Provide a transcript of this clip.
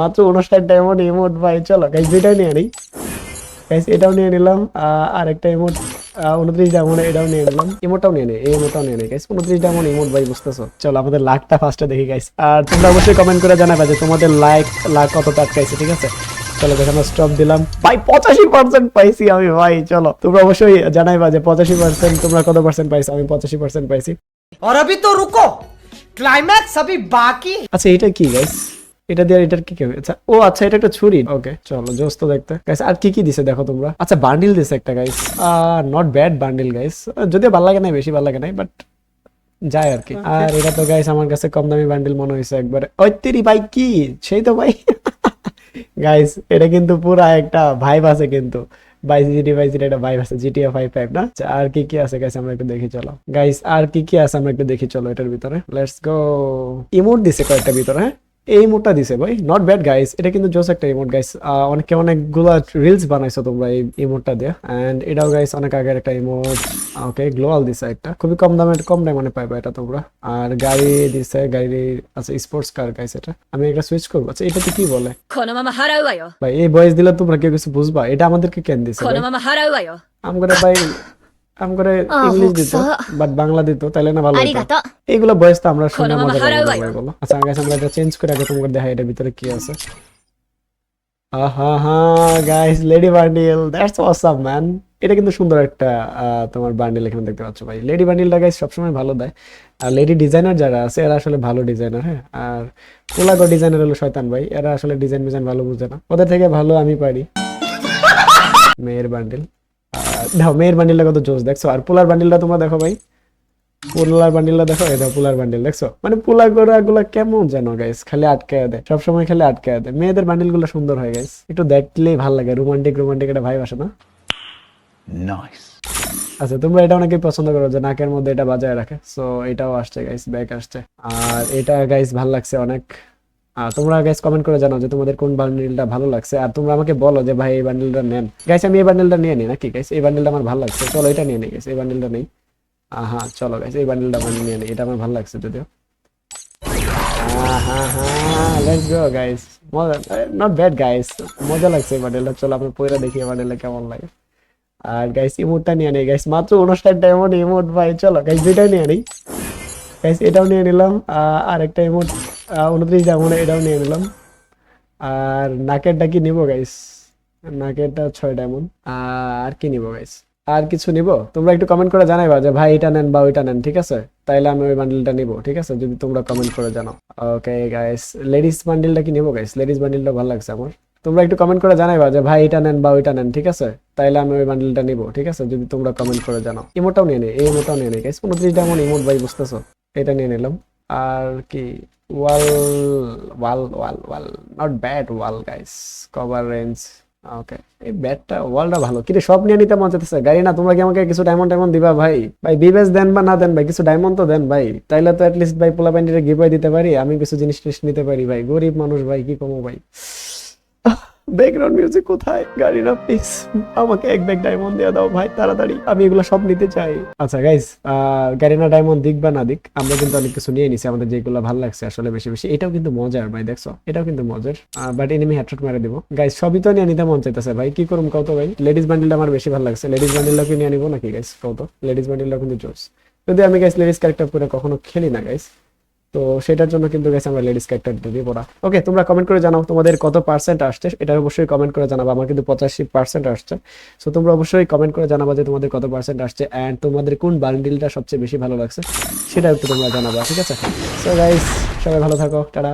মাত্র উনষাট diamond emote ভাই চলো গাইস এটাও নিয়ে নিই। গাইস এটাও নিয়ে নিলাম আর একটা ইমোট উনত্রিশ ডায়মন্ড এটাও নিয়ে নিলাম। ইমোটটাও নিয়ে নেই এই ইমোটটাও নিয়ে নিই গাইস উনত্রিশ ডায়মন্ড ইমোট ভাই বুঝতেছো? চলো আমাদের লাখটা ফার্স্টে দেখি গাইস আর তোমরা অবশ্যই কমেন্ট করে জানাবে যে তোমাদের লাইক লাখ কত টাকাইছে ঠিক আছে? চলো দেখে আমরা স্টপ দিলাম। ভাই পঁচাশি পার্সেন্ট পাইছি আমি ভাই চলো। তোমরা অবশ্যই জানাইবা যে পঁচাশি পার্সেন্ট তোমরা কত পার্সেন্ট পাইছো? আমি পঁচাশি পার্সেন্ট পাইছি। আর আবি তো রুকো ক্লাইম্যাক্স আবি বাকি আচ্ছা এটা কি গাইস এটা দিয়ে এটার কি কি হবে? আচ্ছা ও আচ্ছা এটা একটা ছুরি। ওকে চলো জোস তো দেখতে। গাইস আর কি কি দিছে দেখো তোমরা? আচ্ছা বান্ডিল দিছে একটা guys not bad bundle guys যদিও ভালো লাগে না বেশি ভালো লাগে না বাট যায় আর কি। আর এটা তো গাইস আমার কাছে কম দামি বান্ডিল মনে হয়েছে একবারে। ওই তেরি ভাই কি? সেই তো ভাই। গাইস এটা কিন্তু পুরা একটা ভাইব আছে কিন্তু। বাইশ জিটি বাইশ জিটি একটা ভাইব আছে জিটিএ ফাইভ ফাইভ না? আচ্ছা, আর কি কি আছে গাইস আমরা একটু দেখি চলো। গাইস আর কি কি আছে আমরা একটু দেখি চলো এটার ভিতরে। লেটস গো ইমোট দিছে কয়েকটা ভিতরে হ্যাঁ? এই মোটটা দিছে ভাই। নট ব্যাড গাইস এটা কিন্তু জোস একটা ইমোট গাইস অনেকে অনেকগুলা রিলস বানাইছো তোমরা এই ইমোটটা দিয়ে। অ্যান্ড এটাও গাইস অনেক আগের একটা ইমোট ওকে গ্লোয়াল দিছে একটা। খুবই কম দামে কম দামে মানে পাইবা এটা তোমরা। আর গাড়ি দিছে গাড়ি আচ্ছা স্পোর্টস কার গাইস এটা। আমি এটা সুইচ করব। আচ্ছা এটাতে কি বলে? ভাই এই বয়স দিলে তোমরা কেউ কিছু বুঝবা? এটা আমাদেরকে কেন দিছে আমরা ভাই আম করে ইংলিশ দিত বাট বাংলা দিত তাহলে না ভালো এইগুলো বয়স তো আমরা শুনে মজা পাই বলো আচ্ছা গাইস আমরা এটা চেঞ্জ করে আগে তোমাকে দেখাই এটার ভিতরে কি আছে। আহা হা guys lady bundle that's awesome এটা কিন্তু সুন্দর একটা তোমার বান্ডিল এখানে দেখতে পাচ্ছ ভাই। লেডি বান্ডিলটা গাইস সবসময় ভালো দেয়। আর লেডি ডিজাইনার যারা আছে এরা আসলে ভালো ডিজাইনার হ্যাঁ? আর কোলাগো ডিজাইনার হলো শয়তান ভাই। এরা আসলে ডিজাইন ডিজাইন ভালো বুঝে না। ওদের থেকে ভালো আমি পারি। মেয়ের বান্ডিল দেখো মেয়ের বান্ডিলটা কত জোস দেখছ? আর পোলার বান্ডিলটা তোমরা দেখো ভাই। পোলার বান্ডিলটা দেখো দেখো পোলার বান্ডিল দেখছ? মানে পোলা গোড়া গুলা কেমন যেন গাইস খালি আটকায় দেয়। সবসময় খালি আটকায় দেয়। মেয়েদের বান্ডিলগুলো সুন্দর হয় গাইস একটু দেখলেই ভালো লাগে। রোমান্টিক রোমান্টিক একটা ভাই আসে না? আচ্ছা তোমরা এটা অনেকেই পছন্দ করো যে নাকের মধ্যে এটা বাজায় রাখে। সো এটাও আসছে গাইস ব্যাক আসছে। আর এটা গাইস ভালো লাগছে অনেক। আর তোমরা গাইস কমেন্ট করে জানাও যে তোমাদের কোন বান্ডিলটা ভালো লাগছে। আর তোমরা আমাকে বলো যে, ভাই, এই বান্ডিলটা নেন। গাইস আমি এই বান্ডিলটা নিয়ে নিই নাকি? গাইস এই বান্ডিলটা আমার ভালো লাগছে। চলো, এটা নিয়ে নিই গাইস এই বান্ডিলটা নেই। হ্যাঁ চলো গাইস এই বান্ডিলটা আমি নিয়ে নিই। এটা আমার ভালো লাগছে যদিও। লেটস গো গাইস মজা নট ব্যাড গাইস মজা লাগছে এই বান্ডিলটা চলো আমরা পয়রা দেখি এই কেমন লাগে। আর গাইস ইমোটটা নিয়ে নেই গাইস মাত্র উনষাট ডায়মন্ড ইমোট ভাই, চলো গাইস দুইটাই নিয়ে নেই। গাইস এটাও নিয়ে নিলাম। আর একটা ইমোট উনত্রিশ ডায়মন্ড এটাও নিয়ে নিলাম। আর নাকেরটা কি নিবো গাইস নাকেরটা ছয় ডায়মন্ড আর কি নিবো গাইস আর কিছু নিব? তোমরা একটু কমেন্ট করে জানাইবা যে ভাই এটা নেন বা ওইটা নেন, ঠিক আছে? তাইলে আমি ওই বান্ডিলটা নিব, ঠিক আছে? যদি তোমরা কমেন্ট করে জানাও। ওকে গাইস লেডিস বান্ডিলটা কি নিবো গাইস লেডিস বান্ডিলটা ভালো লাগছে আমার। তোমরা একটু কমেন্ট করে জানাইবা যে ভাই এটা নেন বা ওইটা নেন, ঠিক আছে? তাইলে আমি ওই বান্ডিলটা নিব, ঠিক আছে? যদি তোমরা কমেন্ট করে জানাও। ইমোটাও নিয়ে নিই এই ইমোটাও নিয়ে নিই গাইস উনত্রিশ ডায়মন্ড ইমোট ভাই, বুঝতেছো? এটা নিয়ে নিলাম। আর কি, wall wall wall wall not bad wall guys cover range okay এই ব্যাটটা ওয়ালটা ভালো। কিন্তু সব নিয়ে নিতে মন চাইতেছে। গাড়ি না, তোমরা কি আমাকে কিছু ডায়মন্ড টাইমন্ড দিবা ভাই? ভাই বিবেস দেন বা না দেন ভাই, কিছু ডায়মন্ড তো দেন ভাই। তাইলে তো অ্যাটলিস্ট ভাই পোলা প্যান্টিটা গিফট দিতে পারি, আমি কিছু জিনিস টিনিস নিতে পারি ভাই। গরিব মানুষ ভাই, কি কমো ভাই? ব্যাকগ্রাউন্ড মিউজিক কোথায়? গাড়ি না প্লিজ আমাকে এক ব্যাগ ডায়মন্ড দিয়ে দাও ভাই, তাড়াতাড়ি। আমি এগুলো সব নিতে চাই। আচ্ছা গাইস গাড়ি না ডায়মন্ড দিক বা না দিক, আমরা কিন্তু অনেক কিছু নিয়ে নিছি, আমাদের যেগুলো ভালো লাগছে আসলে বেশি বেশি। এটাও কিন্তু মজার ভাই, দেখছ? এটাও কিন্তু মজার। বাট এনিমি হেডশট মেরে দিব। গাইস সবই তো নিয়ে নিতে মন চাইতেছে ভাই। কি করুম কত ভাই? লেডিস বান্ডিলটা আমার বেশি ভালো লাগছে। লেডিস বান্ডিলটা কি নিয়ে নিবো নাকি গাইস কত লেডিস বান্ডিলটা কিন্তু জোস। যদি আমি গাইস লেডিস ক্যারেক্টার করে কখনো খেলি না গাইস তো সেটার জন্য কিন্তু গেছে আমরা লেডিস ক্যারেক্টার দিয়ে পড়া ওকে তোমরা কমেন্ট করে জানাও তোমাদের কত পার্সেন্ট আসছে, এটা অবশ্যই কমেন্ট করে জানাব, আমার কিন্তু পঁচাশি পার্সেন্ট আসছে। সো তোমরা অবশ্যই কমেন্ট করে জানাবা যে তোমাদের কত পার্সেন্ট আসছে অ্যান্ড তোমাদের কোন বান্ডিলটা সবচেয়ে বেশি ভালো লাগছে সেটা একটু তোমরা জানাবা, ঠিক আছে? সো গাইস সবাই ভালো থাকো, টাটা।